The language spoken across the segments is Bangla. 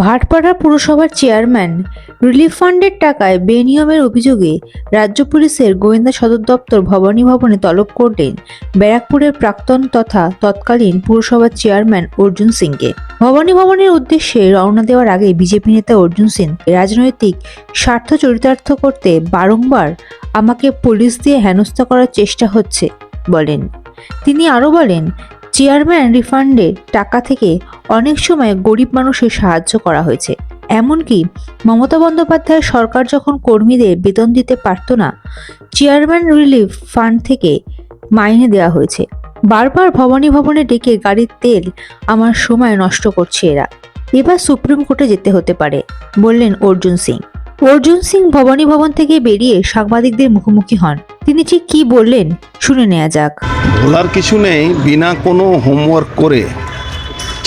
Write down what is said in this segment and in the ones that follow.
ভাটপাড়া পুরসভার চেয়ারম্যান রিলিফ ফান্ডের টাকায় বেনিয়মের অভিযোগে রাজ্য পুলিশের গোয়েন্দা সদর দপ্তর ভবানী ভবনে তলব করলেন ব্যারাকপুরের প্রাক্তন তথা তৎকালীন পুরসভার চেয়ারম্যান অর্জুন সিংকে। ভবানী ভবনের উদ্দেশ্যে রওনা দেওয়ার আগে বিজেপি নেতা অর্জুন সিং রাজনৈতিক স্বার্থ চরিতার্থ করতে বারংবার আমাকে পুলিশ দিয়ে হেনস্থা করার চেষ্টা হচ্ছে বলেন। তিনি আরও বলেন চেয়ারম্যান রিফান্ডের টাকা থেকে অনেক সময় গরিব মানুষের সাহায্য করা হয়েছে। এমনকি মমতা বন্দ্যোপাধ্যায় সরকার যখন কর্মীদের বেতন দিতে পারত না চেয়ারম্যান রিলিফ ফান্ড থেকে মাইনে দেওয়া হয়েছে। বারবার ভবনী ভবনে ডেকে গাড়ির তেল আমার সময় নষ্ট করছে এরা। এবার সুপ্রিম কোর্টে যেতে হতে পারে, বললেন অর্জুন সিং। অর্জুন সিং ভবনী ভবন থেকে বেরিয়ে সাংবাদিকদের মুখোমুখি হন। তিনি ঠিক কি বললেন শুনে নেওয়া যাক। বলার কিছু নেই, বিনা কোনো হোমওয়ার্ক করে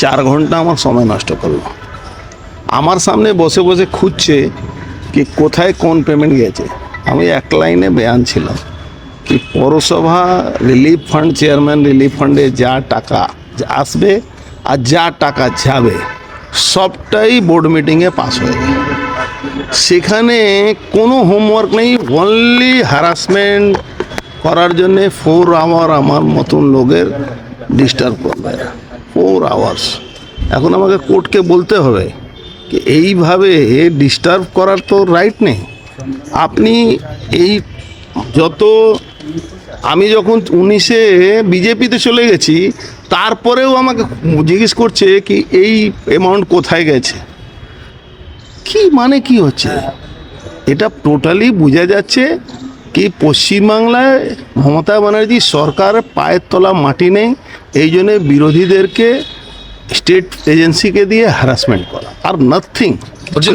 চার ঘণ্টা আমার সময় নষ্ট করল। আমার সামনে বসে বসে খুঁজছে কি কোথায় কোন পেমেন্ট গেছে আমি এক লাইনে বেয়ান ছিলাম কি পৌরসভা রিলিফ ফান্ড চেয়ারম্যান রিলিফ ফান্ডে যা টাকা আসবে আর যা টাকা যাবে, সবটাই বোর্ড মিটিংয়ে পাস হয়ে যায় সেখানে কোনো হোমওয়ার্ক নেই অনলি হ্যারাসমেন্ট করার জন্যে ফোর আওয়ার আমার মতন লোকের ডিস্টার্ব করবে ফোর আওয়ার্স এখন আমাকে কোর্টকে বলতে হবে কি এইভাবে ডিস্টার্ব করার তো রাইট নেই। আপনি এই যত আমি যখন উনিশে বিজেপিতে চলে গেছি, তারপরেও আমাকে জিজ্ঞেস করছে কি এই অ্যামাউন্ট কোথায় গেছে? কি মানে কি হচ্ছে? এটা টোটালি বোঝা যাচ্ছে কি পশ্চিমবাংলায় মমতা ব্যানার্জি সরকার পায়ের তলা মাটি নেই এই জন্যে বিরোধীদেরকে স্টেট এজেন্সিকে দিয়ে হ্যারাসমেন্ট করা আর নাথিং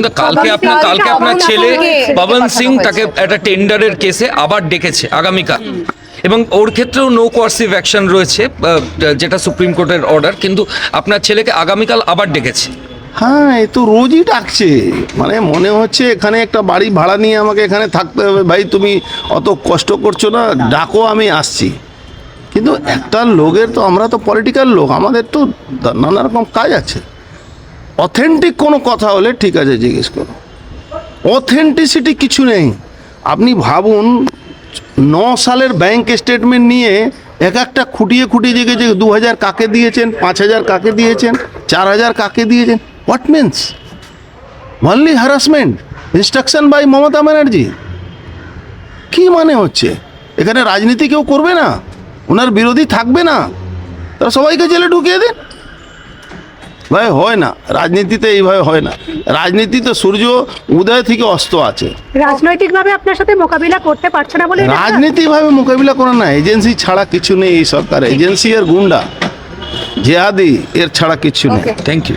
দা কালকে আপনার কালকে আপনার ছেলে পবন সিং তাকে একটা টেন্ডারের কেসে আবার ডেকেছে আগামীকাল। এবং ওর ক্ষেত্রেও নো কোয়ার্সিভ অ্যাকশন রয়েছে যেটা সুপ্রিম কোর্টের অর্ডার কিন্তু আপনার ছেলেকে আগামীকাল আবার ডেকেছে। হ্যাঁ এ তো রোজই ডাকছে। মানে মনে হচ্ছে এখানে একটা বাড়ি ভাড়া নিয়ে আমাকে এখানে থাকতে হবে। ভাই তুমি অত কষ্ট করছ না ডাকো আমি আসছি। কিন্তু একটা লোকের তো আমরা তো পলিটিক্যাল লোক আমাদের তো নানা রকম কাজ আছে। অথেন্টিক কোনো কথা হলে ঠিক আছে জিজ্ঞেস করো। অথেন্টিসিটি কিছু নেই। আপনি ভাবুন ন সালের ব্যাংক স্টেটমেন্ট নিয়ে এক একটা খুঁটিয়ে খুঁটিয়ে যে দু হাজার কাকে দিয়েছেন পাঁচ হাজার কাকে দিয়েছেন চার হাজার কাকে দিয়েছেন। What means only harassment instruction by Mamata Banerjee কি মানে হচ্ছে? এখানে রাজনীতি কেউ করবে না? ওনার বিরোধী থাকবে না? তারা সবাইকে জেলে ঢুকিয়ে দিন। ভাই হয় না। রাজনীতিতে এইভাবে হয় না। রাজনীতিতে সূর্য উদয় থেকে অস্ত আছে। রাজনৈতিকভাবে আপনার সাথে মোকাবিলা করতে পারছে না বলে রাজনীতিভাবে মোকাবিলা করে না। এজেন্সি ছাড়া কিছু নেই এই সরকার। এজেন্সি আর গুন্ডা। জেহাদি এর ছাড়া কিছু নেই। Thank you